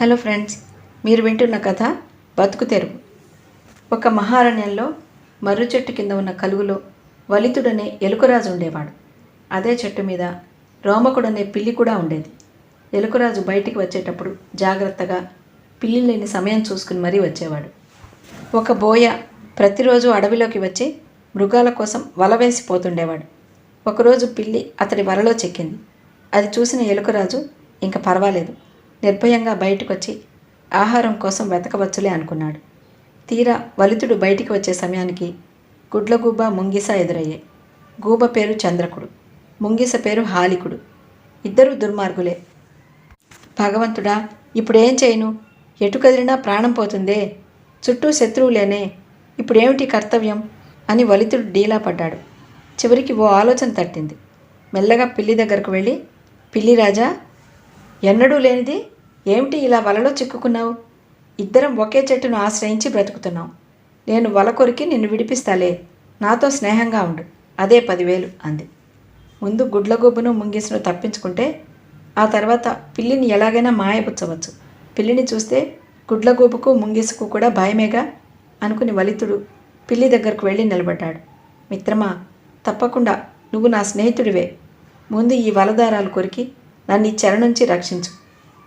Hello friends మీరు వింటున్న కథ బతుకు తెరువు. ఒక మహారణ్యంలో మర్రి చెట్టు కింద ఉన్న కలుగులో వలితుడనే ఎలుకరాజు ఉండేవాడు. అదే చెట్టు మీద రోమకుడనే పిల్లి కూడా ఉండేది. ఎలుకరాజు బయటికి వచ్చేటప్పుడు జాగ్రత్తగా పిల్లి లేని సమయం చూసుకుని మరీ వచ్చేవాడు. ఒక బోయ ప్రతిరోజు అడవిలోకి వచ్చి మృగాల కోసం వల వేసి పోతుండేవాడు. ఒకరోజు పిల్లి అతడి వలలో చెక్కింది. అది చూసిన ఎలుకరాజు ఇంక పర్వాలేదు నిర్భయంగా బయటకొచ్చి ఆహారం కోసం వెతకవచ్చులే అనుకున్నాడు. తీరా వలితుడు బయటికి వచ్చే సమయానికి గుడ్లగూబ ముంగిస ఎదురయ్యాయి గూబ పేరు చంద్రకుడు. ముంగిస పేరు హాలికుడు. ఇద్దరూ దుర్మార్గులే. భగవంతుడా ఇప్పుడేం చేయను? ఎటు కదిలినా ప్రాణం పోతుందే. చుట్టూ శత్రువులేనే. ఇప్పుడేమిటి కర్తవ్యం? అని వలితుడు డీలా పడ్డాడు. చివరికి ఓ ఆలోచన తట్టింది. మెల్లగా పిల్లి దగ్గరకు వెళ్ళి పిల్లి రాజా ఎన్నడూ లేనిది ఏమిటి ఇలా వలలో చిక్కుకున్నావు? ఇద్దరం ఒకే చెట్టును ఆశ్రయించి బ్రతుకుతున్నాం. నేను వల కొరికి నిన్ను విడిపిస్తాలే. నాతో స్నేహంగా ఉండు. అదే పదివేలు అంది. ముందు గుడ్లగొబ్బును ముంగిసును తప్పించుకుంటే ఆ తర్వాత పిల్లిని ఎలాగైనా మాయపుచ్చవచ్చు. పిల్లిని చూస్తే గుడ్లగూబుకు ముంగిసుకు కూడా భయమేగా? అనుకుని వలితుడు పిల్లి దగ్గరకు వెళ్ళి నిలబడ్డాడు. మిత్రమా తప్పకుండా నువ్వు నా స్నేహితుడివే. ముందు ఈ వలదారాలు కొరికి నన్ను ఈ చెర నుంచి రక్షించు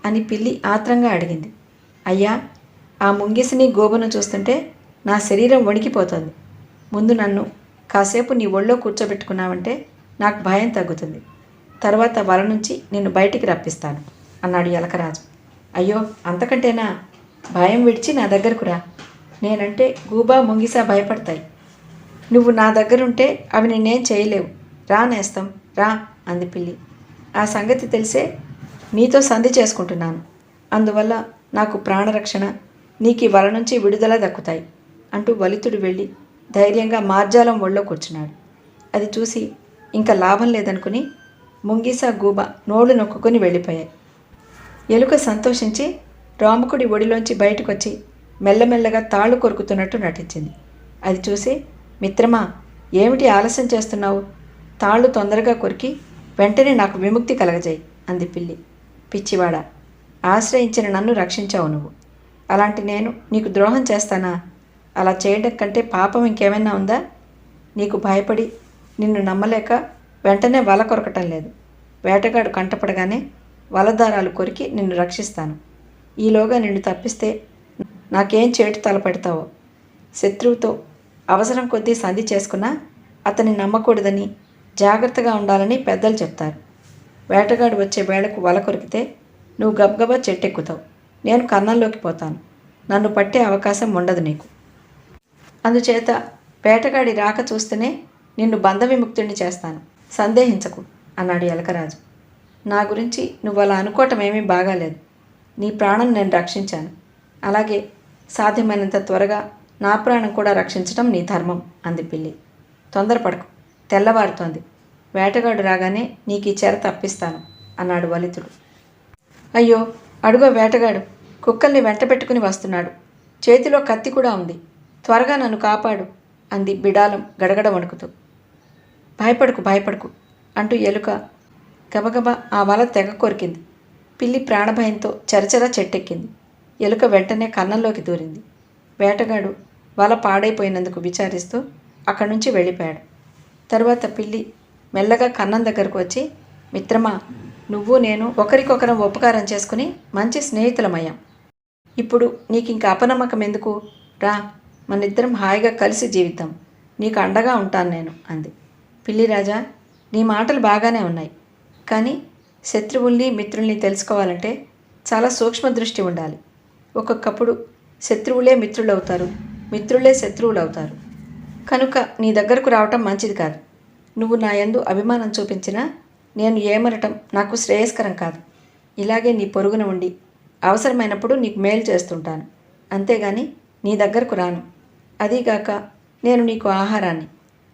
అని పిల్లి ఆత్రంగా అడిగింది. అయ్యా ఆ ముంగిసిని గోబను చూస్తుంటే నా శరీరం వణికిపోతుంది. ముందు నన్ను కాసేపు నీ ఒళ్ళో కూర్చోబెట్టుకున్నావంటే నాకు భయం తగ్గుతుంది. తర్వాత వల నుంచి నిన్ను బయటికి రప్పిస్తాను అన్నాడు ఎలకరాజు అయ్యో అంతకంటేనా? భయం విడిచి నా దగ్గరకు రా. నేనంటే గూబా ముంగిసా భయపడతాయి. నువ్వు నా దగ్గరుంటే అవి నేనేం చేయలేవు. రా నేస్తం రా అంది పిల్లి. ఆ సంగతి తెలిసే నీతో సంధి చేసుకుంటున్నాను. అందువల్ల నాకు ప్రాణరక్షణ నీకు వల నుంచి విడుదల దక్కుతాయి అంటూ వలితుడు వెళ్ళి ధైర్యంగా మార్జాలం ఒళ్ళో కూర్చున్నాడు. అది చూసి ఇంకా లాభం లేదనుకుని ముంగీసా గూబ నోళ్ళు నొక్కుని వెళ్ళిపోయాయి. ఎలుక సంతోషించి రాముకుడి ఒడిలోంచి బయటకొచ్చి మెల్లమెల్లగా తాళ్ళు కొరుకుతున్నట్టు నటించింది. అది చూసి మిత్రమా ఏమిటి ఆలస్యం చేస్తున్నావు? తాళ్ళు తొందరగా కొరికి వెంటనే నాకు విముక్తి కలగజేయి అంది పిల్లి. పిచ్చివాడ ఆశ్రయించిన నన్ను రక్షించావు నువ్వు. అలాంటి నేను నీకు ద్రోహం చేస్తానా? అలా చేయడం కంటే పాపం ఇంకేమైనా ఉందా? నీకు భయపడి నిన్ను నమ్మలేక వెంటనే వల కొరకటం లేదు. వేటగాడు కంటపడగానే వలదారాలు కొరికి నిన్ను రక్షిస్తాను. ఈలోగా నిన్ను తప్పిస్తే నాకేం చేటు తలపెడతావో? శత్రువుతో అవసరం కొద్దీ సంధి చేసుకున్నా అతన్ని నమ్మకూడదని జాగ్రత్తగా ఉండాలని పెద్దలు చెప్తారు. వేటగాడు వచ్చే వేళకు వల కొరికితే నువ్వు గబగబా చెట్టెక్కుతావు. నేను కన్నంలోకి పోతాను. నన్ను పట్టే అవకాశం ఉండదు నీకు. అందుచేత వేటగాడి రాక చూస్తేనే నిన్ను బంధ విముక్తుడిని చేస్తాను. సందేహించకు అన్నాడు ఎలకరాజు. నా గురించి నువ్వు అలా అనుకోవటం ఏమీ బాగాలేదు. నీ ప్రాణం నేను రక్షించాను. అలాగే సాధ్యమైనంత త్వరగా నా ప్రాణం కూడా రక్షించడం నీ ధర్మం అంది పిల్లి. తొందరపడకు. తెల్లవారుతోంది. వేటగాడు రాగానే నీకు ఈ చెర తప్పిస్తాను అన్నాడు వలితుడు. అయ్యో అడుగో వేటగాడు కుక్కల్ని వెంట పెట్టుకుని వస్తున్నాడు. చేతిలో కత్తి కూడా ఉంది. త్వరగా నన్ను కాపాడు అంది బిడాలం గడగడ వణుకుతూ భయపడుకు భయపడుకు అంటూ ఎలుక గబగబా ఆ వల తెగ కొరికింది. పిల్లి ప్రాణభయంతో చరచర చెట్టెక్కింది. ఎలుక వెంటనే కన్నంలోకి దూరింది. వేటగాడు వల పాడైపోయినందుకు విచారిస్తూ అక్కడి నుంచి వెళ్ళిపోయాడు. తర్వాత పిల్లి మెల్లగా కన్నం దగ్గరకు వచ్చి మిత్రమా నువ్వు నేను ఒకరికొకరం ఉపకారం చేసుకుని మంచి స్నేహితులమయ్యాం. ఇప్పుడు నీకు ఇంకా అపనమ్మకం ఎందుకు? రా మనిద్దరం హాయిగా కలిసి జీవిద్దాం. నీకు అండగా ఉంటాను నేను అంది. పిల్లి రాజా నీ మాటలు బాగానే ఉన్నాయి. కానీ శత్రువుల్ని మిత్రుల్ని తెలుసుకోవాలంటే చాలా సూక్ష్మ దృష్టి ఉండాలి. ఒక్కొక్కప్పుడు శత్రువులే మిత్రులవుతారు మిత్రులే శత్రువులు అవుతారు కనుక నీ దగ్గరకు రావటం మంచిది కాదు. నువ్వు నా యందు అభిమానం చూపించినా నేను ఏమనటం నాకు శ్రేయస్కరం కాదు. ఇలాగే నీ పొరుగున ఉండి అవసరమైనప్పుడు నీకు మేలు చేస్తుంటాను. అంతేగాని నీ దగ్గరకు రాను. అదీగాక నేను నీకు ఆహారాన్ని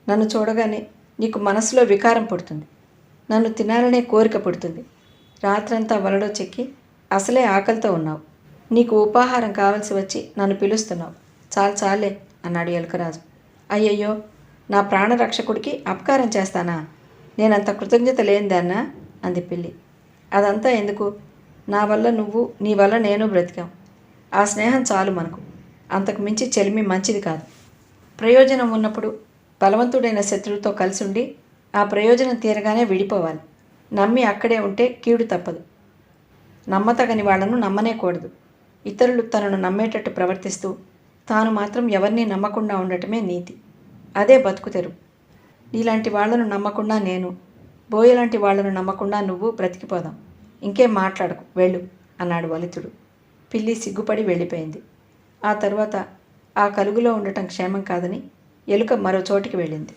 నన్ను చూడగానే నీకు మనసులో వికారం పుడుతుంది. నన్ను తినాలనే కోరిక పుడుతుంది. రాత్రంతా వలలో చెక్కి అసలే ఆకలితో ఉన్నావు. నీకు ఉపాహారం కావలసి వచ్చి నన్ను పిలుస్తున్నావు. చాలు చాలే అన్నాడు ఎలుకరాజు. అయ్యయ్యో నా ప్రాణరక్షకుడికి అపకారం చేస్తానా? నేనంత కృతజ్ఞత లేనిదాన్నా అంది పిల్లి. అదంతా ఎందుకు? నా వల్ల నువ్వు నీ వల్ల నేను బ్రతికాం. ఆ స్నేహం చాలు మనకు. అంతకు మించి చెలిమి మంచిది కాదు. ప్రయోజనం ఉన్నప్పుడు బలవంతుడైన శత్రువుతో కలిసి ఉండి ఆ ప్రయోజనం తీరగానే విడిపోవాలి. నమ్మి అక్కడే ఉంటే కీడు తప్పదు. నమ్మతగని వాళ్ళను నమ్మనేకూడదు. ఇతరులు తనను నమ్మేటట్టు ప్రవర్తిస్తూ తాను మాత్రం ఎవరిని నమ్మకుండా ఉండటమే నీతి. అదే బతుకుతరు. నీలాంటి వాళ్ళను నమ్మకుండా నేను బోయలాంటి వాళ్ళను నమ్మకుండా నువ్వు బ్రతికిపోదాం. ఇంకేం మాట్లాడకు వెళ్ళు అన్నాడు వలితుడు. పిల్లి సిగ్గుపడి వెళ్ళిపోయింది. ఆ తర్వాత ఆ కలుగులో ఉండటం క్షేమం కాదని ఎలుక మరో చోటికి వెళ్ళింది.